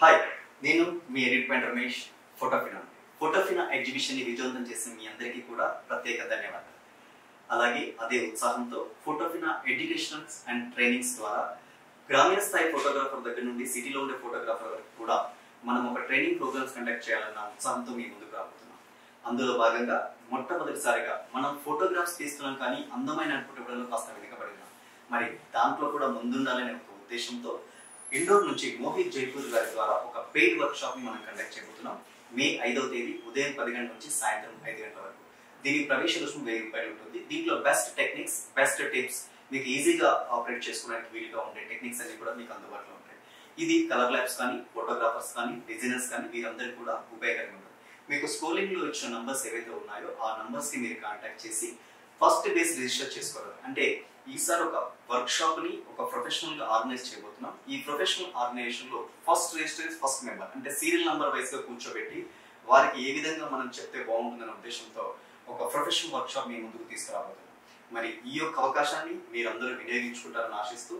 Hi నేను మీ ఎడిట్మెంట్ రమేష్ ఫోటోఫినా ఫోటోఫినా ఎగ్జిబిషన్ని విజయవంతం చేసిన మీ అందరికీ కూడా ప్రత్యేక ధన్యవాదాలు. అలాగే అదే ఉత్సాహంతో ఫోటోఫినా ఎడ్యుకేషనల్స్ అండ్ ట్రైనింగ్స్ ద్వారా గ్రామీణ స్థాయి ఫోటోగ్రాఫర్ దగ్గర నుండి సిటీలో ఉండే ఫోటోగ్రాఫర్ వరకు కూడా మనం ఒక ట్రైనింగ్ ప్రోగ్రామ్స్ కండక్ట్ చేయాలన్న ఉత్సాహంతో మీ ముందుకు రాబోతున్నాం. అందులో భాగంగా మొట్టమొదటిసారిగా మనం ఫోటోగ్రాఫ్స్ తీస్తున్నాం కానీ అందమైన అనుకుంటే కాస్త వెనుకబడినాం మరి దాంట్లో కూడా ముందుండాలనే ఒక ఉద్దేశంతో ఇండోర్ నుంచి మోహిత్ జైపూర్ గారి ద్వారా ఒక పెయిడ్ వర్క్ షాప్ని మనం కండక్ట్ చేయబోతున్నాం. మే ఐదవ తేదీ ఉదయం పది గంటల నుంచి సాయంత్రం ఐదు గంటల వరకు. దీని ప్రవేశ రుసుము వెయ్యి రూపాయలు ఉంటుంది. దీంట్లో బెస్ట్ టెక్నిక్స్ బెస్ట్ టిప్స్ మీకు ఈజీగా ఆపరేట్ చేసుకోవడానికి వీలుగా ఉండే టెక్నిక్స్ అన్ని కూడా మీకు అందుబాటులో ఉంటాయి. ఇది కలర్ ల్యాబ్స్ కానీ ఫోటోగ్రాఫర్స్ కానీ డిజైనర్స్ కానీ వీరందరికీ కూడా ఉపయోగకరంగా ఉంటుంది. మీకు స్కూలింగ్లో ఇచ్చిన నంబర్స్ ఏవైతే ఉన్నాయో ఆ నంబర్స్కి మీరు కాంటాక్ట్ చేసి ఫస్ట్ బేస్ రిజిస్టర్ చేసుకోవాలి. అంటే ఈసారి ఒక వర్క్ షాప్ని ఒక ప్రొఫెషనల్గా ఆర్గనైజ్ చేయబోతున్నాం. ఈ ప్రొఫెషనల్ ఆర్గనైజేషన్లో ఫస్ట్ రిజిస్టర్ ఫస్ట్ మెంబర్. అంటే సీరియల్ నంబర్ వైస్గా కూర్చోబెట్టి వారికి ఏ విధంగా మనం చెప్తే బాగుంటుందనే ఉద్దేశంతో ఒక ప్రొఫెషనల్ వర్క్ షాప్ మీ ముందుకు తీసుకురాబోతున్నాం. మరి ఈ యొక్క అవకాశాన్ని మీరందరూ వినియోగించుకుంటారని ఆశిస్తూ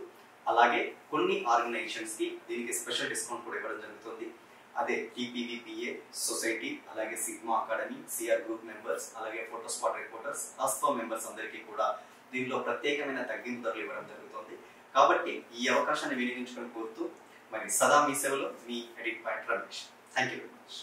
అలాగే కొన్ని ఆర్గనైజేషన్స్కి దీనికి స్పెషల్ డిస్కౌంట్ కూడా ఇవ్వడం జరుగుతుంది. అదే టీపీవీపీఏ సొసైటీ అలాగే sigma academy CR group members అలాగే photo spot reporters ASPA members అందరికీ కూడా దీనిలో ప్రత్యేకమైన తగ్గింపు ధరలు ఇవ్వడం జరుగుతుంది. కాబట్టి ఈ అవకాశాన్ని వినియోగించుకొని కోరుతూ మరి సదా మీ సేవలో మీ edit point Ramesh. Thank you very much